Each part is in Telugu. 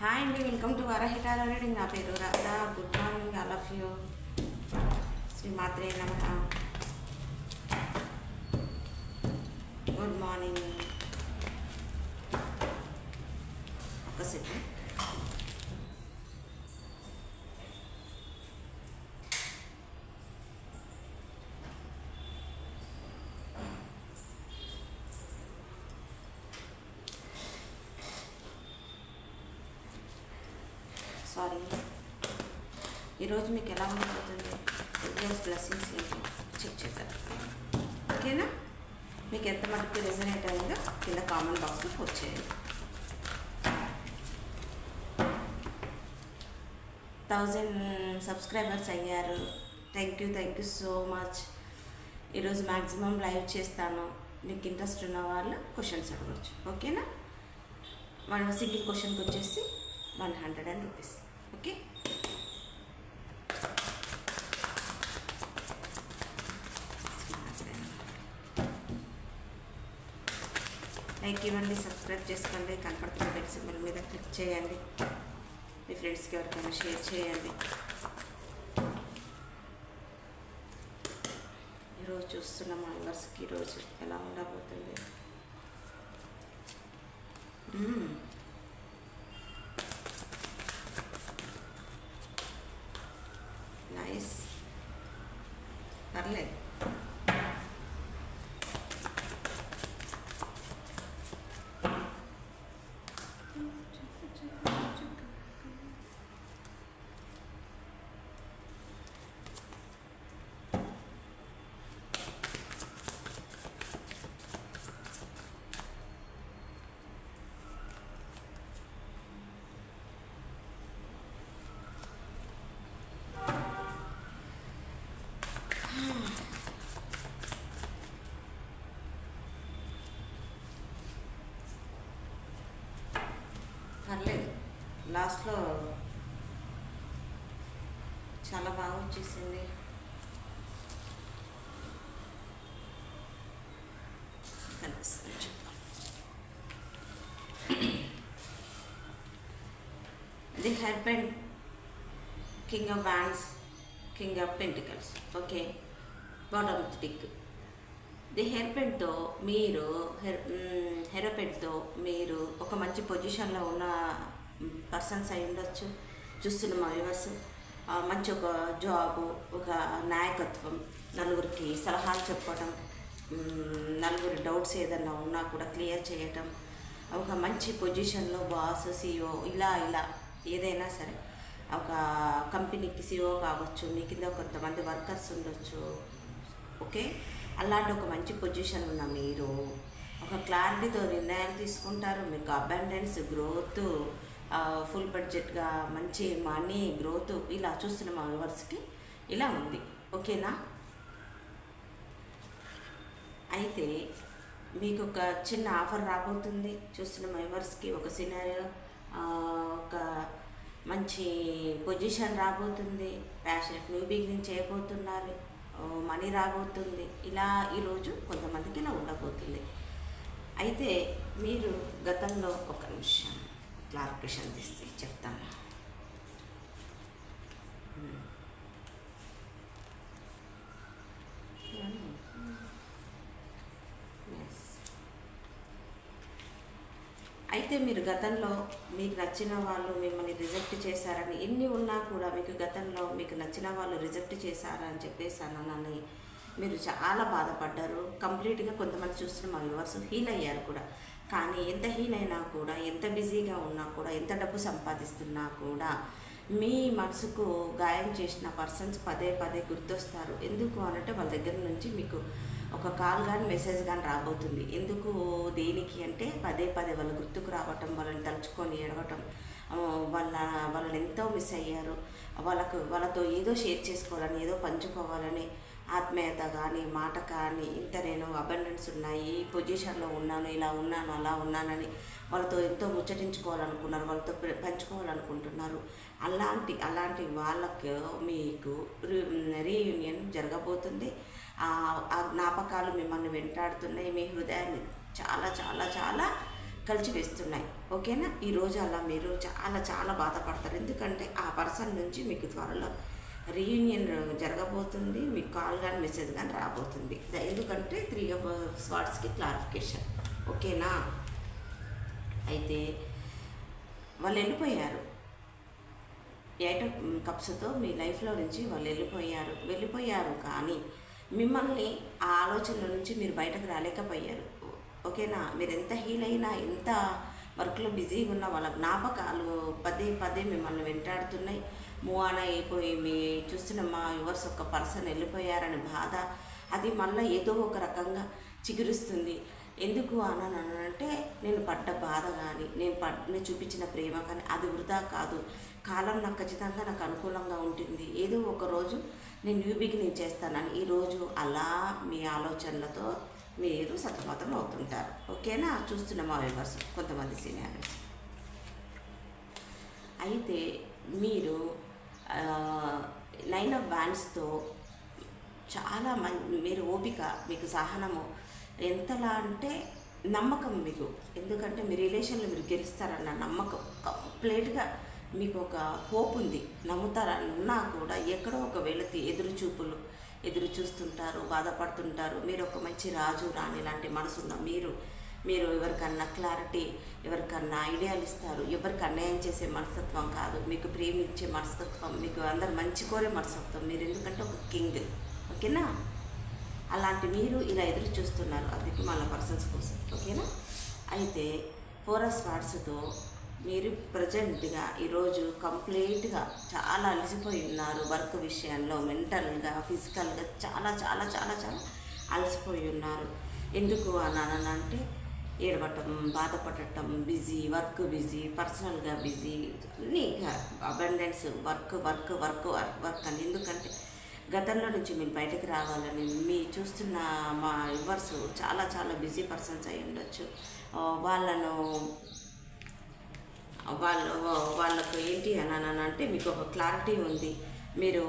హాయ్ అండి వెల్కమ్ టు వరహిటాల రీడింగ్ నా పేరు Radha. Good morning I love you Shri మాత్రే నమ. గుడ్ మార్నింగ్ ఒక సెకండ్ సారీ ఈరోజు మీకు ఎలా ఉండిపోతుంది? ఎగ్జామ్స్ బ్లెస్సింగ్స్ ఏంటి చెక్ చేద్దాం. ఓకేనా? మీకు ఎంత మటుకు రెజనేట్ అయిందో కింద కామెంట్ బాక్స్లో పోస్ట్ చేయండి. థౌజండ్ సబ్స్క్రైబర్స్ అయ్యారు. Thank you thank you so much ఈరోజు మ్యాక్సిమం లైవ్ చేస్తాను. మీకు ఇంట్రెస్ట్ ఉన్న వాళ్ళు క్వశ్చన్స్ అడగవచ్చు ఓకేనా? మనం సింగిల్ క్వశ్చన్కి వచ్చేసి one hundred and rupees okay? Like ఇవ్వండి సబ్స్క్రైబ్ చేసుకోండి కనపడుతున్న బెల్ సింబల్ మీద క్లిక్ చేయండి. మీ ఫ్రెండ్స్కి ఎవరికైనా షేర్ చేయండి. ఈరోజు చూస్తున్న మా వర్స్కి ఈరోజు ఎలా ఉండబోతుంది? Hmm. పర్లేదు పర్లేదు లాస్ట్లో చాలా బాగా వచ్చేసింది. కనిపిస్తుంది చూద్దాం the హెర్బెండ్ king of wands king of pentacles. Okay bottom of tick the hair పెన్తో మీరు హెయిర్ హెయిర్ పెన్తో మీరు ఒక మంచి పొజిషన్లో ఉన్న పర్సన్స్ అయి ఉండొచ్చు. చూస్తున్న మా వ్యూవర్స్ మంచి ఒక జాబు ఒక నాయకత్వం నలుగురికి సలహాలు చెప్పడం నలుగురి డౌట్స్ ఏదన్నా ఉన్నా కూడా క్లియర్ చేయటం ఒక మంచి పొజిషన్లో బాస్ సిఇఓ ఇలా ఇలా ఏదైనా సరే ఒక కంపెనీకి సిఇఓ కావచ్చు మీ కింద కొంతమంది వర్కర్స్ ఉండొచ్చు ఓకే? అలాంటి ఒక మంచి పొజిషన్ ఉన్న మీరు ఒక క్లారిటీతో నిర్ణయాలు తీసుకుంటారు మీకు అబండెన్స్ గ్రోత్ ఫుల్ బడ్జెట్గా మంచి మనీ గ్రోత్ ఇలా చూస్తున్న మా వ్యూవర్స్కి ఇలా ఉంది. ఓకేనా అయితే మీకు ఒక చిన్న ఆఫర్ రాబోతుంది. చూస్తున్న మెంబర్స్కి ఒక సినారియో ఒక మంచి పొజిషన్ రాబోతుంది. ప్యాషనెట్ న్యూ బిగినింగ్ చేయబోతున్నారు. మనీ రాబోతుంది. ఇలా ఈరోజు కొంతమందికి ఇలా ఉండబోతుంది. అయితే మీరు గతంలో ఒక నిమిషం క్లారిఫికేషన్ తీసి చెప్తాను అయితే మీరు గతంలో మీకు నచ్చిన వాళ్ళు మిమ్మల్ని రిజెక్ట్ చేశారని ఎన్ని ఉన్నా కూడా మీకు గతంలో మీకు నచ్చిన వాళ్ళు రిజెక్ట్ చేశారని చెప్పేసానని మీరు చాలా బాధపడ్డారు. కంప్లీట్గా కొంతమంది చూస్తున్న మా వ్యూవర్స్ హీల్ అయ్యారు కూడా. కానీ ఎంత హీన్ అయినా కూడా ఎంత బిజీగా ఉన్నా కూడా ఎంత డబ్బు సంపాదిస్తున్నా కూడా మీ మనసుకు గాయం చేసిన పర్సన్స్ పదే పదే గుర్తొస్తారు. ఎందుకు అనంటే వాళ్ళ దగ్గర నుంచి మీకు ఒక కాల్ కానీ మెసేజ్ కానీ రాబోతుంది. ఎందుకు దేనికి అంటే పదే పదే వాళ్ళ గుర్తుకు రావటం వాళ్ళని తలుచుకొని ఏడవటం వాళ్ళ వాళ్ళని ఎంతో మిస్ అయ్యారు. వాళ్ళకు వాళ్ళతో ఏదో షేర్ చేసుకోవాలని ఏదో పంచుకోవాలని ఆత్మీయత కానీ మాట కానీ ఇంత నేను అబండెన్స్ ఉన్నాయి ఈ పొజిషన్లో ఉన్నాను ఇలా ఉన్నాను అలా ఉన్నానని వాళ్ళతో ఎంతో ముచ్చటించుకోవాలనుకున్నారు వాళ్ళతో పంచుకోవాలనుకుంటున్నారు. అలాంటి అలాంటి వాళ్ళకు మీకు రీయూనియన్ జరగబోతుంది. ఆ ఆ జ్ఞాపకాలు మిమ్మల్ని వెంటాడుతున్నాయి మీ హృదయాన్ని చాలా చాలా చాలా కలిచివేస్తున్నాయి. ఓకేనా? ఈరోజు అలా మీరు చాలా చాలా బాధపడతారు. ఎందుకంటే ఆ పర్సన్ నుంచి మీకు త్వరలో రీయూనియన్ జరగబోతుంది మీకు కాల్ కానీ మెసేజ్ కానీ రాబోతుంది. ఎందుకంటే త్రీ ఆఫ్ స్వాట్స్కి క్లారిఫికేషన్. ఓకేనా? అయితే వాళ్ళు వెళ్ళిపోయారు. ఎయిట్ కప్స్తో మీ లైఫ్లో నుంచి వాళ్ళు వెళ్ళిపోయారు. వెళ్ళిపోయారు కానీ మిమ్మల్ని ఆ ఆలోచనల నుంచి మీరు బయటకు రాలేకపోయారు. ఓకేనా? మీరు ఎంత హీల్ అయినా ఎంత వర్క్లో బిజీగా ఉన్న వాళ్ళ జ్ఞాపకాలు పదే పదే మిమ్మల్ని వెంటాడుతున్నాయి. మూవ్ ఆన్ అయిపోయి మీ చూస్తున్న మా యువర్స్ ఒక పర్సన్ వెళ్ళిపోయారని బాధ అది మళ్ళీ ఏదో ఒక రకంగా చిగురుస్తుంది. ఎందుకు అని అంటే నేను పడ్డ బాధ కానీ నేను పడ్ నేను చూపించిన ప్రేమ కానీ అది వృధా కాదు. కాలం నాకు ఖచ్చితంగా నాకు అనుకూలంగా ఉంటుంది. ఏదో ఒక రోజు నేను న్యూ బిగినింగ్ చేస్తానని ఈరోజు అలా మీ ఆలోచనలతో మీరు సతమతం అవుతుంటారు. ఓకేనా? చూస్తున్న మా వ్యూవర్స్? కొంతమంది సీనియర్స్. అయితే మీరు నైన్ ఆఫ్ బ్యాండ్స్తో చాలా మం మీరు ఓపిక మీకు సహనము ఎంతలా అంటే నమ్మకం మీకు. ఎందుకంటే మీ రిలేషన్లో మీరు గెలుస్తారన్న నమ్మకం కంప్లీట్గా మీకు ఒక హోప్ ఉంది. నమ్ముతారన్నా కూడా ఎక్కడో ఒకవేళ ఎదురు చూపులు ఎదురు చూస్తుంటారు బాధపడుతుంటారు. మీరు ఒక మంచి రాజు రాణి లాంటి మనసున్న మీరు మీరు ఎవరికన్నా క్లారిటీ ఎవరికన్నా ఐడియాలు ఇస్తారు. ఎవరికి అన్యాయం చేసే మనస్తత్వం కాదు. మీకు ప్రేమించే మనస్తత్వం మీకు అందరు మంచి కోరే మనస్తత్వం. మీరు ఎందుకంటే ఒక కింగ్ ఓకేనా? అలాంటి మీరు ఇలా ఎదురు చూస్తున్నారు అందుకే మన పర్సన్స్ కోసం. ఓకేనా? అయితే ఫోరస్ వాట్స్తో మీరు ప్రజెంట్గా ఈరోజు కంప్లీట్గా చాలా అలసిపోయి ఉన్నారు వర్క్ విషయంలో మెంటల్గా ఫిజికల్గా చాలా చాలా చాలా చాలా అలసిపోయి ఉన్నారు. ఎందుకు అని అంటే ఏడవటం బాధపడటం బిజీ వర్క్ బిజీ పర్సనల్గా బిజీ అన్నీ abundance work work work work work అని. ఎందుకంటే గతంలో నుంచి మీరు బయటకు రావాలని మీ చూస్తున్న మా యువర్స్ చాలా చాలా బిజీ పర్సన్స్ అయి ఉండొచ్చు. వాళ్ళను వాళ్ళు వాళ్ళకు ఏంటి అని అంటే మీకు ఒక క్లారిటీ ఉంది. మీరు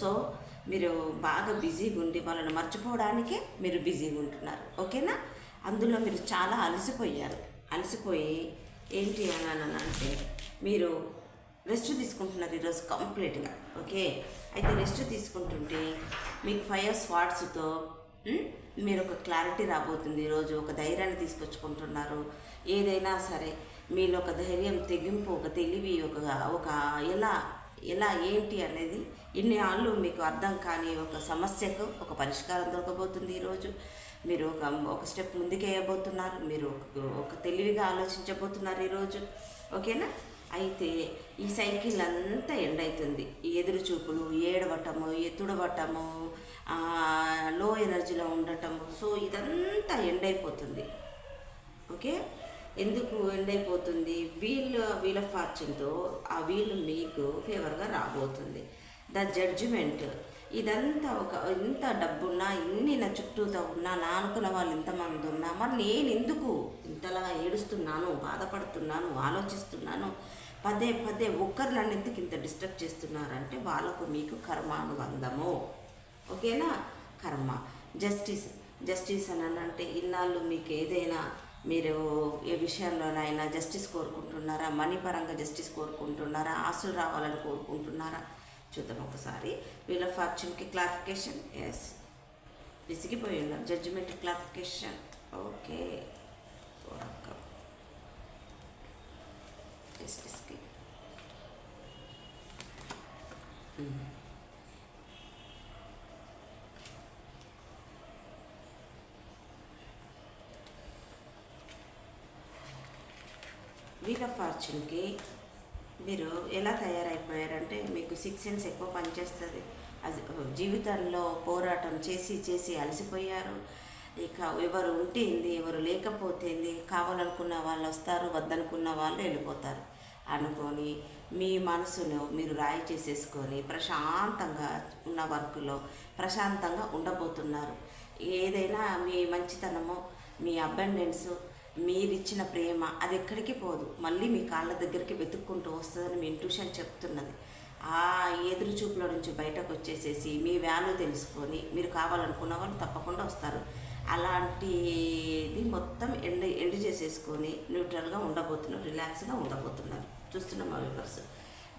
సో మీరు బాగా బిజీగా ఉండి వాళ్ళని మర్చిపోవడానికే మీరు బిజీగా ఉంటున్నారు. ఓకేనా? అందులో మీరు చాలా అలసిపోయారు. అలసిపోయి ఏంటి అని అంటే మీరు రెస్ట్ తీసుకుంటున్నారు ఈరోజు కంప్లీట్గా ఓకే? అయితే రెస్ట్ తీసుకుంటుంటే మీకు ఫైవ్ స్వాట్స్తో మీరు ఒక క్లారిటీ రాబోతుంది. ఈరోజు ఒక ధైర్యాన్ని తీసుకొచ్చుకుంటున్నారు. ఏదైనా సరే మీలో ఒక ధైర్యం తెగింపు ఒక తెలివి ఒక ఒక ఎలా ఎలా ఏంటి అనేది ఇన్ని ఆళ్ళు మీకు అర్థం కాని ఒక సమస్యకు ఒక పరిష్కారం దొరకబోతుంది ఈరోజు మీరు ఒక ఒక స్టెప్ ముందుకు వేయబోతున్నారు మీరు ఒక- తెలివిగా ఆలోచించబోతున్నారు ఈరోజు ఓకేనా? అయితే ఈ సైకిల్ అంతా ఎండ్ అవుతుంది ఎదురు చూపులు ఏడవటము ఎత్తుడవటము లో ఎనర్జీలో ఉండటము. సో ఇదంతా ఎండ్ అయిపోతుంది. ఓకే? ఎందుకు ఎండ్ అయిపోతుంది? వీళ్ళ వీళ్ళ ఫార్చ్యూన్తో ఆ వీళ్ళు మీకు ఫేవర్గా రాబోతుంది. ద జడ్జిమెంట్ ఇదంతా ఒక ఇంత డబ్బున్నా ఇన్ని నా చుట్టూతో ఉన్నా నా అనుకున్న వాళ్ళు ఇంతమంది ఉన్నా మరి నేను ఎందుకు ఇంతలా ఏడుస్తున్నాను బాధపడుతున్నాను ఆలోచిస్తున్నాను? పదే పదే ఒక్కరు ఎందుకు ఇంత డిస్టర్బ్ చేస్తున్నారంటే వాళ్ళకు మీకు కర్మానుబంధము. ఓకేనా? కర్మ. జస్టిస్ జస్టిస్ అని అంటే ఇన్నాళ్ళు మీకు ఏదైనా మీరు ఏ విషయంలోనైనా జస్టిస్ కోరుకుంటున్నారా? మనీ పరంగా జస్టిస్ కోరుకుంటున్నారా? ఆస్తులు రావాలని కోరుకుంటున్నారా? చూద్దాం ఒకసారి. వీళ్ళ ఫార్చ్యూన్కి క్లారిఫికేషన్ ఎస్ విసిగిపోయి ఉన్నారు జడ్జిమెంట్ క్లారిఫికేషన్ ఓకే జస్టిస్కి వీల్ ఆఫ్ ఫార్చ్యూన్కి మీరు ఎలా తయారైపోయారంటే మీకు సిక్స్ సెన్స్ ఎక్కువ పనిచేస్తుంది. అది జీవితంలో పోరాటం చేసి చేసి అలసిపోయారు. ఇక ఎవరు ఉంటేంది ఎవరు లేకపోతేంది కావాలనుకున్న వాళ్ళు వస్తారు వద్దనుకున్న వాళ్ళు వెళ్ళిపోతారు. అనుకొని మీ మనసును మీరు రాయి చేసేసుకొని ప్రశాంతంగా ఉన్న వర్క్లో ప్రశాంతంగా ఉండబోతున్నారు. ఏదైనా మీ మంచితనము మీ అబండెన్స్ మీరిచ్చిన ప్రేమ అది ఎక్కడికి పోదు. మళ్ళీ మీ కాళ్ళ దగ్గరికి వెతుక్కుంటూ వస్తుందని మీ ఇంట్యూషన్ చెప్తున్నది. ఆ ఎదురు చూపులో నుంచి బయటకు వచ్చేసేసి మీ వాల్యూ తెలుసుకొని మీరు కావాలనుకున్న వాళ్ళు తప్పకుండా వస్తారు. అలాంటిది మొత్తం ఎండ్ ఎండ్ చేసేసుకొని న్యూట్రల్గా ఉండబోతున్నారు రిలాక్స్గా ఉండబోతున్నారు. చూస్తున్నాం మా వ్యూవర్స్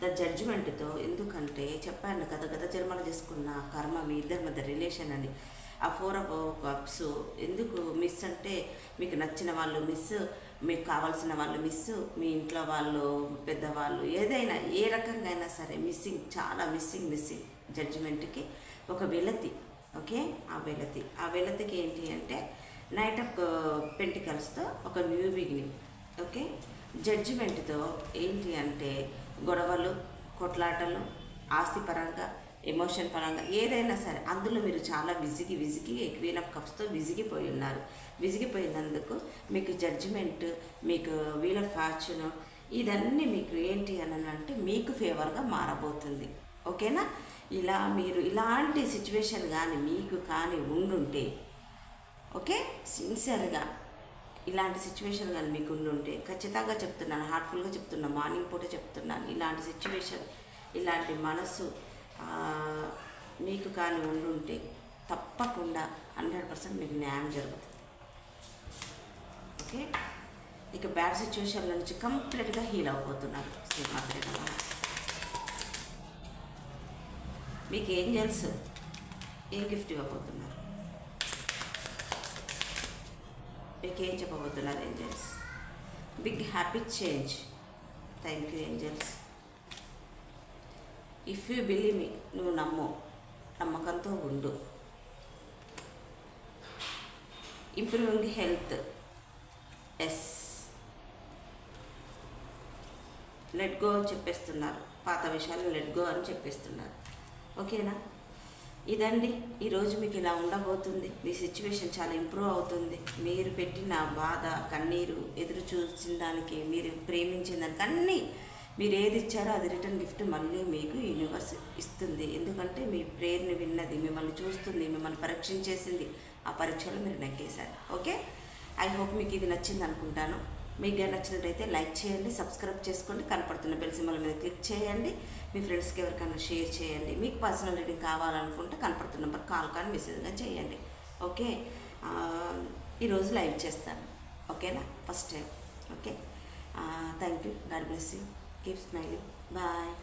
ద జడ్జిమెంట్తో ఎందుకంటే చెప్పాను కదా గత జన్మలు చేసుకున్న కర్మ మీ ఇద్దరి మధ్య రిలేషన్ అని. ఆ ఫోర్ కప్స్ ఎందుకు మిస్ అంటే మీకు నచ్చిన వాళ్ళు మిస్ మీకు కావాల్సిన వాళ్ళు మిస్ మీ ఇంట్లో వాళ్ళు పెద్దవాళ్ళు ఏదైనా ఏ రకంగా అయినా సరే మిస్సింగ్ చాలా మిస్సింగ్ మిస్సింగ్ జడ్జిమెంట్కి ఒక వెలతి ఓకే? ఆ వెలతి. ఆ వెలతికి ఏంటి అంటే నైట్ ఆఫ్ పెంటికల్స్తో ఒక న్యూ బిగినింగ్ ఓకే? జడ్జిమెంట్తో ఏంటి అంటే గొడవలు కొట్లాటలు ఆస్తిపరంగా ఎమోషన్ పరంగా ఏదైనా సరే అందులో మీరు చాలా విసిగి విసిగి క్వీన్ ఆఫ్ కప్స్తో విసిగిపోయి ఉన్నారు. విసిగిపోయినందుకు మీకు జడ్జిమెంట్ మీకు వీల్ ఆఫ్ ఫార్చ్యూన్ ఇదన్నీ మీకు ఏంటి అని అంటే మీకు ఫేవర్గా మారబోతుంది. ఓకేనా? ఇలా మీరు ఇలాంటి సిచ్యువేషన్ కానీ మీకు కానీ ఉండుంటే ఓకే? సిన్సియర్గా ఇలాంటి సిచ్యువేషన్ కానీ మీకు ఉండుంటే ఖచ్చితంగా చెప్తున్నాను హార్ట్ఫుల్గా చెప్తున్నాను మార్నింగ్ పూట చెప్తున్నాను ఇలాంటి సిచ్యువేషన్ ఇలాంటి మనసు మీకు కానీ ఉండుంటే తప్పకుండా హండ్రెడ్ పర్సెంట్ మీకు న్యాయం జరుగుతుంది. ఓకే? ఇక బ్యాడ్ సిచ్యువేషన్ల నుంచి కంప్లీట్గా హీల్ అయిపోతున్నారు సినిమా మీకు ఏంజల్స్? ఏం గిఫ్ట్ ఇవ్వబోతున్నారు? మీకు ఏం చెప్పబోతున్నారు angels? Big happy change. Thank you angels. If you believe me నువ్వు నమ్ము. నమ్మకంతో ఉండు. Improving health yes let go అని చెప్పేస్తున్నారు. పాత విషయాలు లెట్ గో అని చెప్పేస్తున్నారు. ఓకేనా? ఇదండి. ఈరోజు మీకు ఇలా ఉండబోతుంది. మీ సిచ్యువేషన్ చాలా ఇంప్రూవ్ అవుతుంది. మీరు పెట్టిన బాధ కన్నీరు ఎదురు చూసిన దానికి మీరు ప్రేమించిన దానికి అన్నీ మీరు ఏది ఇచ్చారో అది రిటర్న్ గిఫ్ట్ మళ్ళీ మీకు యూనివర్స్ ఇస్తుంది. ఎందుకంటే మీ ప్రేయర్ని విన్నది మిమ్మల్ని చూస్తుంది మిమ్మల్ని పరీక్షించేసింది. ఆ పరీక్షలో మీరు నెగ్గేశారు. ఓకే? ఐ హోప్ మీకు ఇది నచ్చింది అనుకుంటాను మీకు కానీ నచ్చినట్టయితే లైక్ చేయండి సబ్స్క్రైబ్ చేసుకోండి కనపడుతున్న బెల్ సింబల్ మీద క్లిక్ చేయండి. మీ ఫ్రెండ్స్కి ఎవరికైనా షేర్ చేయండి. మీకు పర్సనల్ రీడింగ్ కావాలనుకుంటే కనపడుతున్న నెంబర్ కాల్ కానీ మెసేజ్గా చేయండి. ఓకే? ఈరోజు లైవ్ చేస్తాను. ఓకేనా? First time. Okay? Thank you God bless you. keep smiling. Bye.